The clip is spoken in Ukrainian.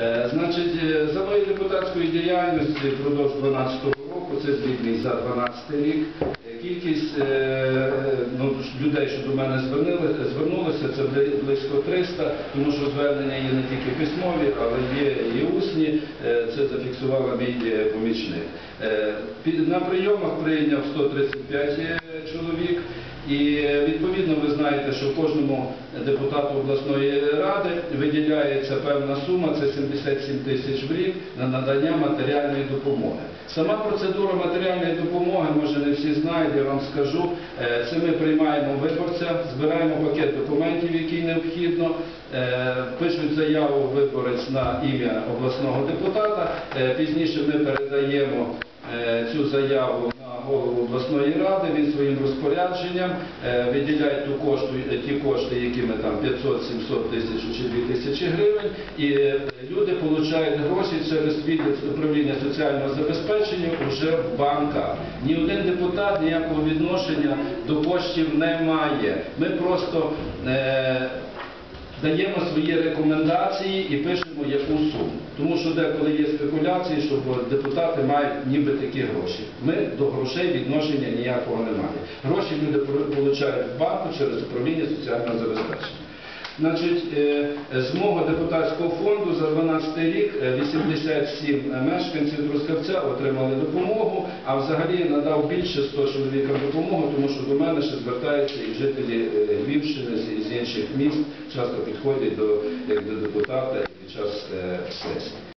Е, Значить, е, за моєю депутатською діяльністю впродовж 12 року, це звітний за 12 рік, е, кількість ну, людей, що до мене звернулися, це близько 300, тому що звернення є не тільки письмові, але є і усні, це зафіксувала мій помічник. На прийомах прийняв 135 е, чоловік. І відповідно ви знаєте, що кожному депутату обласної ради виділяється певна сума, це 77 тисяч в рік на надання матеріальної допомоги. Сама процедура матеріальної допомоги, може не всі знають, я вам скажу, е, це ми приймаємо виборця, збираємо пакет документів, який необхідно, е, пишуть заяву виборець на ім'я обласного депутата, е, пізніше ми передаємо цю заяву голову обласної ради, він своїм розпорядженням е, виділяє ту кошту, е, ті кошти, які ми там 500, 700 тисяч чи 2 тисячі гривень, і е, люди отримують гроші через відділ управління соціального забезпечення вже в банках. Ні один депутат ніякого відношення до коштів не має. Ми просто даємо свої рекомендації і пишемо яку суму. Тому що деколи є спекуляції, що депутати мають ніби такі гроші. Ми до грошей відношення ніякого немає. Гроші люди отримують в банку через управління соціального забезпечення. Значить, е, з мого депутатського фонду за 12 рік е, 87 мешканців Трускавця отримали допомогу, а взагалі надав більше 100 чоловікам допомогу, тому що до мене ще звертаються і жителі е, Львівщини з- інших міст часто підходять до, як до депутата під час е, сесії.